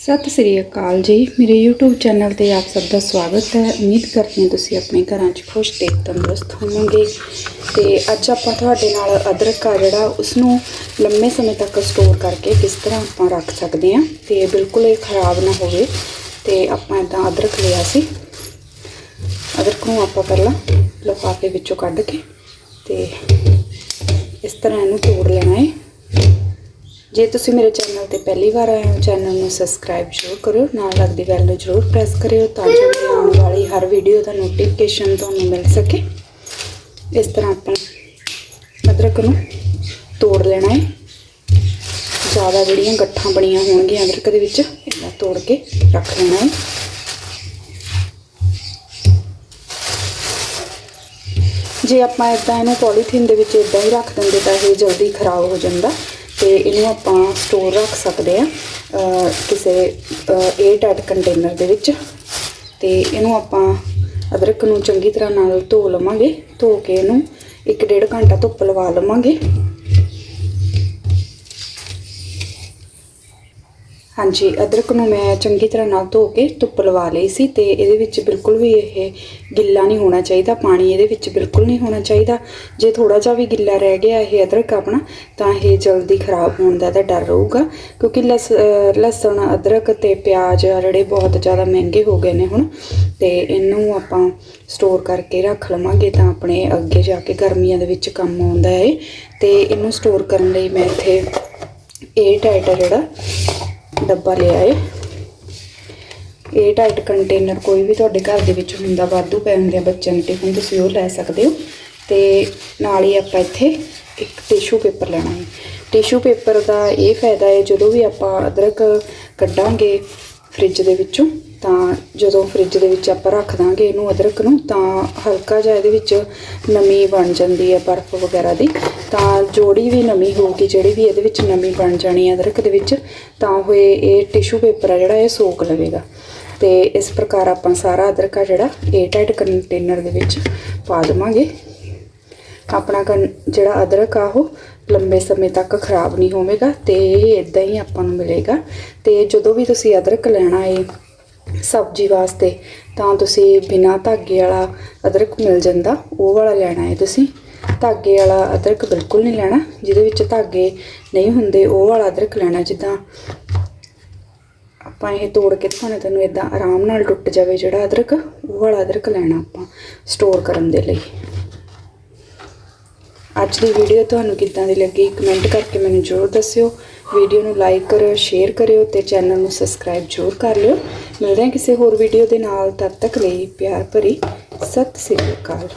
ਸਤਿ ਸ੍ਰੀ ਅਕਾਲ ਜੀ। ਮੇਰੇ YouTube channel ਤੇ ਆਪ ਸਭ ਦਾ ਸਵਾਗਤ ਹੈ। ਉਮੀਦ ਕਰਦੀ ਹਾਂ ਤੁਸੀਂ ਆਪਣੇ ਘਰਾਂ 'ਚ ਖੁਸ਼ ਤੇ ਤੰਦਰੁਸਤ ਹੋਵੋਗੇ। ਤੇ ਅੱਜ ਆਪਾਂ ਤੁਹਾਡੇ ਨਾਲ ਅਦਰਕ ਆ ਜਿਹੜਾ ਉਸ ਨੂੰ ਲੰਮੇ ਸਮੇਂ ਤੱਕ ਸਟੋਰ ਕਰਕੇ ਕਿਸ ਤਰ੍ਹਾਂ ਆਪਾਂ ਰੱਖ ਸਕਦੇ ਹਾਂ ਤੇ ਬਿਲਕੁਲ ਇਹ ਖਰਾਬ ਨਾ ਹੋਵੇ। ਤੇ ਆਪਾਂ ਇਦਾਂ ਅਦਰਕ ਲਿਆ ਸੀ। ਅਦਰਕ ਨੂੰ ਆਪਾਂ ਪਹਿਲਾਂ ਲਿਫਾਫੇ ਵਿੱਚੋਂ ਕੱਢ ਕੇ ਤੇ ਇਸ ਤਰ੍ਹਾਂ ਇਹਨੂੰ ਤੋੜ ਲੈਣਾ ਹੈ। ਜੇ ਤੁਸੀਂ ਮੇਰੇ ਚੈਨਲ ਤੇ ਪਹਿਲੀ ਵਾਰ ਆਏ ਹੋ, ਚੈਨਲ ਨੂੰ ਸਬਸਕ੍ਰਾਈਬ ਜ਼ਰੂਰ ਕਰਿਓ, ਨਾਲ ਲੱਗਦੀ ਬੈਲ ਨੂੰ ਜ਼ਰੂਰ ਪ੍ਰੈਸ ਕਰਿਓ ਤਾਂ ਜੋ ਮੇਰੀ ਆਉਣ ਵਾਲੀ ਹਰ ਵੀਡੀਓ ਦਾ ਨੋਟੀਫਿਕੇਸ਼ਨ ਤੁਹਾਨੂੰ ਮਿਲ ਸਕੇ। ਇਸ ਤਰ੍ਹਾਂ ਆਪਾਂ ਅਦਰਕ ਨੂੰ ਤੋੜ ਲੈਣਾ ਹੈ। ਜ਼ਿਆਦਾ ਜਿਹੜੀਆਂ ਗੱਠਾਂ ਬਣੀਆਂ ਹੋਣਗੀਆਂ ਅਦਰਕ ਦੇ ਵਿੱਚ, ਇਹਨਾਂ ਤੋੜ ਕੇ ਰੱਖ ਲੈਣਾ ਹੈ। ਜੇ ਆਪਾਂ ਇਦਾਂ ਇਹਨੂੰ ਪੋਲੀਥੀਨ ਦੇ ਵਿੱਚ ਇਦਾਂ ਹੀ ਰੱਖ ਦਿੰਦੇ ਤਾਂ ਇਹ ਜਲਦੀ ਖਰਾਬ ਹੋ ਜਾਂਦਾ। ਤੇ ਇਹਨੂੰ ਆਪਾਂ ਸਟੋਰ ਰੱਖ ਸਕਦੇ ਆ ਕਿਸੇ 에ਅਰ ਟਾਈਟ ਕੰਟੇਨਰ ਦੇ ਵਿੱਚ। ਤੇ ਇਹਨੂੰ ਆਪਾਂ ਅਦਰਕ ਨੂੰ ਚੰਗੀ ਤਰ੍ਹਾਂ ਨਾਲ ਧੋ ਲਵਾਂਗੇ। ਧੋ ਕੇ ਇਹਨੂੰ 1.5 ਘੰਟਾ ਧੁੱਪ ਲਵਾ ਲਵਾਂਗੇ। ਹਾਂਜੀ, ਅਦਰਕ ਨੂੰ ਮੈਂ ਚੰਗੀ ਤਰ੍ਹਾਂ ਨਾਲ ਧੋ ਕੇ ਧੁੱਪ ਲਵਾ ਲਈ ਸੀ ਤੇ ਇਹਦੇ ਵਿੱਚ ਬਿਲਕੁਲ ਵੀ ਇਹ ਗਿੱਲਾ ਨਹੀਂ ਹੋਣਾ ਚਾਹੀਦਾ, ਪਾਣੀ ਇਹਦੇ ਵਿੱਚ ਬਿਲਕੁਲ ਨਹੀਂ ਹੋਣਾ ਚਾਹੀਦਾ। ਜੇ ਥੋੜਾ ਜਿਹਾ ਵੀ ਗਿੱਲਾ ਰਹਿ ਗਿਆ ਇਹ ਅਦਰਕ ਆਪਣਾ, ਤਾਂ ਇਹ ਜਲਦੀ ਖਰਾਬ ਹੋਣ ਦਾ ਤਾਂ ਡਰ ਰਹੂਗਾ, ਕਿਉਂਕਿ ਲਸ, ਲਸਣ, ਅਦਰਕ ਤੇ ਪਿਆਜ਼ ਜਿਹੜੇ ਬਹੁਤ ਜ਼ਿਆਦਾ ਮਹਿੰਗੇ ਹੋ ਗਏ ਨੇ ਹੁਣ ਤੇ ਇਹਨੂੰ ਆਪਾਂ ਸਟੋਰ ਕਰਕੇ ਰੱਖ ਲਵਾਂਗੇ ਤਾਂ ਆਪਣੇ ਅੱਗੇ ਜਾ ਕੇ ਗਰਮੀਆਂ ਦੇ ਵਿੱਚ ਕੰਮ ਆਉਂਦਾ ਹੈ ਤੇ ਇਹਨੂੰ ਸਟੋਰ ਕਰਨ ਲਈ ਮੈਂ ਇੱਥੇ 에ਅਰ ਟਾਈਟ ਜਿਹੜਾ ਡੱਬਾ ਲਿਆ ਏ। ਇਹ ਟਾਈਟ ਕੰਟੇਨਰ ਕੋਈ ਵੀ ਤੁਹਾਡੇ ਘਰ ਦੇ ਵਿੱਚ ਹੁੰਦਾ, ਵਾਧੂ ਪਏ ਹੁੰਦੇ ਆ ਬੱਚਿਆਂ ਦੇ ਟਿਫਨ ਤੁਸੀਂ ਉਹ ਲੈ ਸਕਦੇ ਹੋ। ਤੇ ਨਾਲ ਹੀ ਆਪਾਂ ਇੱਥੇ ਇੱਕ ਟਿਸ਼ੂ ਪੇਪਰ ਲੈਣਾ ਹੈ ਟਿਸ਼ੂ ਪੇਪਰ ਦਾ ਇਹ ਫਾਇਦਾ ਹੈ ਜਦੋਂ ਵੀ ਆਪਾਂ ਅਦਰਕ ਕੱਢਾਂਗੇ ਫ੍ਰਿਜ ਦੇ ਵਿੱਚੋਂ, ਤਾਂ ਜਦੋਂ ਫ੍ਰਿਜ ਦੇ ਵਿੱਚ ਆਪਾਂ ਰੱਖ ਦਾਂਗੇ ਇਹਨੂੰ ਅਦਰਕ ਨੂੰ, ਤਾਂ ਹਲਕਾ ਜਿਹਾ ਇਹਦੇ ਵਿੱਚ ਨਮੀ ਬਣ ਜਾਂਦੀ ਹੈ ਬਰਫ਼ ਵਗੈਰਾ ਦੀ। ਤਾਂ ਜੋੜੀ ਵੀ ਨਮੀ ਹੋਊਗੀ, ਜਿਹੜੀ ਵੀ ਇਹਦੇ ਵਿੱਚ ਨਮੀ ਬਣ ਜਾਣੀ ਹੈ ਅਦਰਕ ਦੇ ਵਿੱਚ, ਤਾਂ ਉਹ ਇਹ ਟਿਸ਼ੂ ਪੇਪਰ ਆ ਜਿਹੜਾ, ਇਹ ਸੋਕ ਲਵੇਗਾ। ਤੇ ਇਸ ਪ੍ਰਕਾਰ ਆਪਾਂ ਸਾਰਾ ਅਦਰਕ ਆ ਜਿਹੜਾ 에ਅਰਟਾਈਟ ਕੰਟੇਨਰ ਦੇ ਵਿੱਚ ਪਾ ਦੇਵਾਂਗੇ। ਆਪਣਾ ਕਨ- ਜਿਹੜਾ ਅਦਰਕ ਆ ਉਹ ਲੰਬੇ ਸਮੇਂ ਤੱਕ ਖਰਾਬ ਨਹੀਂ ਹੋਵੇਗਾ ਤੇ ਇਹ ਇਦਾਂ ਹੀ ਆਪਾਂ ਨੂੰ ਮਿਲੇਗਾ। ਤੇ ਜਦੋਂ ਵੀ ਤੁਸੀਂ ਅਦਰਕ ਲੈਣਾ ਹੈ ਸਬਜ਼ੀ ਵਾਸਤੇ, ਤਾਂ ਤੁਸੀਂ ਬਿਨਾ ਧਾਗੇ ਵਾਲਾ ਅਦਰਕ ਮਿਲ ਜਾਂਦਾ, ਉਹ ਵਾਲਾ ਲੈਣਾ ਹੈ ਤੁਸੀਂ। ਧਾਗੇ ਵਾਲਾ ਅਦਰਕ ਬਿਲਕੁਲ ਨਹੀਂ ਲੈਣਾ, ਜਿਹਦੇ ਵਿੱਚ ਧਾਗੇ ਨਹੀਂ ਹੁੰਦੇ, ਉਹ ਵਾਲਾ ਅਦਰਕ ਲੈਣਾ। ਜਿੱਦਾਂ ਆਪਾਂ ਇਹ ਤੋੜ ਕੇ ਤੁਹਾਨੂੰ ਤੈਨੂੰ ਇਦਾਂ ਆਰਾਮ ਨਾਲ ਟੁੱਟ ਜਾਵੇ ਜਿਹੜਾ ਅਦਰਕ, ਉਹ ਵਾਲਾ ਅਦਰਕ ਲੈਣਾ ਆਪਾਂ ਸਟੋਰ ਕਰਨ ਦੇ ਲਈ। ਅੱਜ ਦੀ ਵੀਡੀਓ ਤੁਹਾਨੂੰ ਕਿੱਦਾਂ ਦੀ ਲੱਗੀ ਕਮੈਂਟ ਕਰਕੇ ਮੈਨੂੰ ਜ਼ਰੂਰ ਦੱਸਿਓ। ਵੀਡੀਓ ਨੂੰ ਲਾਈਕ ਕਰਿਓ ਸ਼ੇਅਰ ਕਰਿਓ ਤੇ ਚੈਨਲ ਨੂੰ ਸਬਸਕ੍ਰਾਈਬ ਜ਼ਰੂਰ ਕਰ ਲਿਓ। ਮਿਲਦੇ ਹਾਂ ਕਿਸੇ ਹੋਰ ਵੀਡੀਓ ਦੇ ਨਾਲ, ਤਦ ਤੱਕ ਲਈ ਪਿਆਰ ਭਰੀ, ਸਤਿ ਸ੍ਰੀ ਅਕਾਲ।